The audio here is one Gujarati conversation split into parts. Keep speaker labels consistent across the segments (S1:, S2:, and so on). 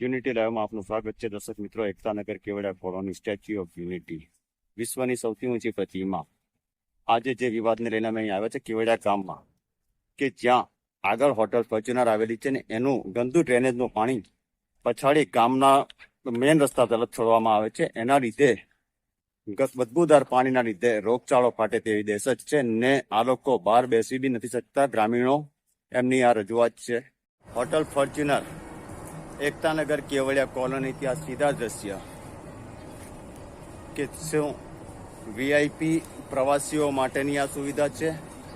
S1: યુનિટી લાઈવમાં આપનું સ્વાગત છે. દર્શક મિત્રો એકતાનગર કેવડા કોલોની સ્ટેચ્યુ ઓફ યુનિટી, વિશ્વની સૌથી ઊંચી પ્રતિમા. આજે જે વિવાદને લઈને અમે અહીં આવ્યા છે કેવડા ગામમાં, કે જ્યાં આગળ હોટલ ફોર્ચ્યુનર આવેલી છે ને એનું ગંદુ ડ્રેનેજનું પાણી પછાડી ગામના મેન રસ્તા તરફ છોડવામાં આવે છે. એના લીધે બદબૂદાર પાણીના લીધે રોગચાળો ફાટે તેવી દેશ જ છે ને આ લોકો બહાર બેસી બી નથી શકતા. ગ્રામીણો એમની આ રજૂઆત છે. હોટલ ફોર્ચ્યુનર એકતાનગર કેવડિયા કોલોનીથી આ સીધા દ્રશ્ય કે શું વીઆઈપી પ્રવાસીઓ માટેની આ સુવિધા છે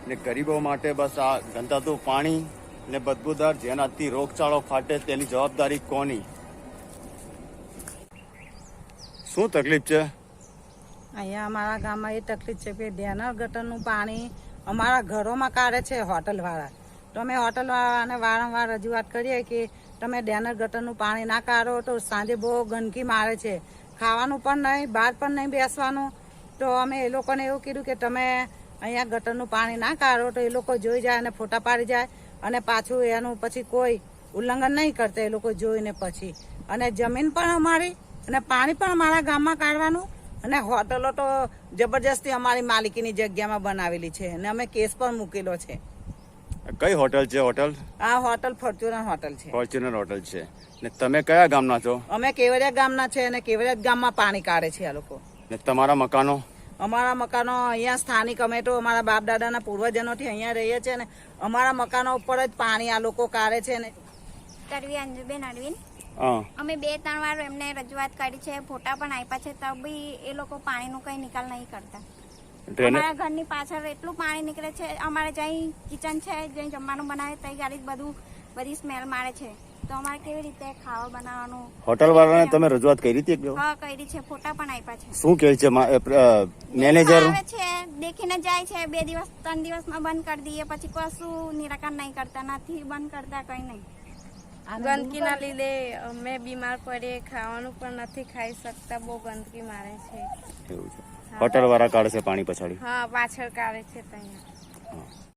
S1: ને ગરીબો માટે બસ આ ગંધાતું પાણી ને બદબૂદાર જેનાથી રોગચાળો ફાટે તેની જવાબદારી કોની? શું તકલીફ છે?
S2: અહીંયા અમારા ગામમાં એ તકલીફ છે કે ડેનર ગટરનું પાણી અમારા ઘરોમાં કાઢે છે હોટલવાળા. તો અમે હોટલવાળાને વારંવાર રજૂઆત કરીએ કે તમે ડેનર ગટરનું પાણી ના કાઢો તો સાંજે બહુ ગંદકી મારે છે. ખાવાનું પણ નહીં, બહાર પણ નહીં બેસવાનું. તો અમે એ લોકોને એવું કીધું કે તમે અહીંયા ગટરનું પાણી ના કાઢો તો એ લોકો જોઈ જાય અને ફોટા પાડી જાય અને પાછું એનું પછી કોઈ ઉલ્લંઘન નહીં કરતા એ લોકો જોઈને પછી. અને જમીન પણ અમારી અને પાણી પણ અમારા ગામમાં કાઢવાનું અને હોટલો તો જબરજસ્તી અમારી માલિકીની જગ્યામાં બનાવેલી છે અને અમે કેસ પણ મૂકેલો છે.
S1: કઈ હોટલ છે હોટલ?
S2: આ હોટલ ફોર્ચ્યુનર હોટલ છે.
S1: ફોર્ચ્યુનર હોટલ છે. ને તમે કયા ગામના છો?
S2: અમે કેવડિયા ગામના છે અને કેવડિયા ગામમાં પાણી કાઢે છે આ લોકો.
S1: ને તમારા મકાનો?
S2: અમારા મકાનો અહીંયા સ્થાનિક અમે તો અમારા બાપ દાદાના પૂર્વજનોથી અહીંયા રહીએ છીએ ને અમારા મકાનો ઉપર જ પાણી આ લોકો કાઢે છે ને.
S3: કરવી અંજુબેન અરવિંદ. અમે બે ત્રણ વાર એમને રજૂઆત કરી છે ફોટા પણ આપ્યા છે તો બી એ લોકો પાણીનો કઈ નિકાલ નહીં કરતા.
S1: ડ્રેનેજ
S3: અમારા ઘરની પાછળ એટલું પાણી નીકળે છે અમારે જ્યાં કિચન છે જ્યાં જમવાનું બનાવે ત્યાં ગાડી બધું બધી સ્મેલ મારે છે. તો અમારે કેવી રીતે ખાવા બનાવવાનું?
S1: હોટલ વાળાને તમે રજૂઆત કરી હતી?
S3: હા કરી છે ફોટા પણ આપ્યા છે.
S1: શું કહે છે મેનેજર
S3: છે દેખીને જાય છે બે દિવસ ત્રણ દિવસમાં બંધ કરી દઈએ પછી કશું નિરાકરણ નહીં કરતા નથી બંધ કરતા કઈ નહીં.
S4: ગંદકીના લીધે અમે બીમાર પડીએ ખાવાનું પણ નથી ખાઈ શકતા બહુ ગંદકી મારે છે.
S1: એવું છે. હોટલ વાળા કાઢે છે પાણી પછાડી?
S4: હા પાછળ કાઢે છે ત્યાં.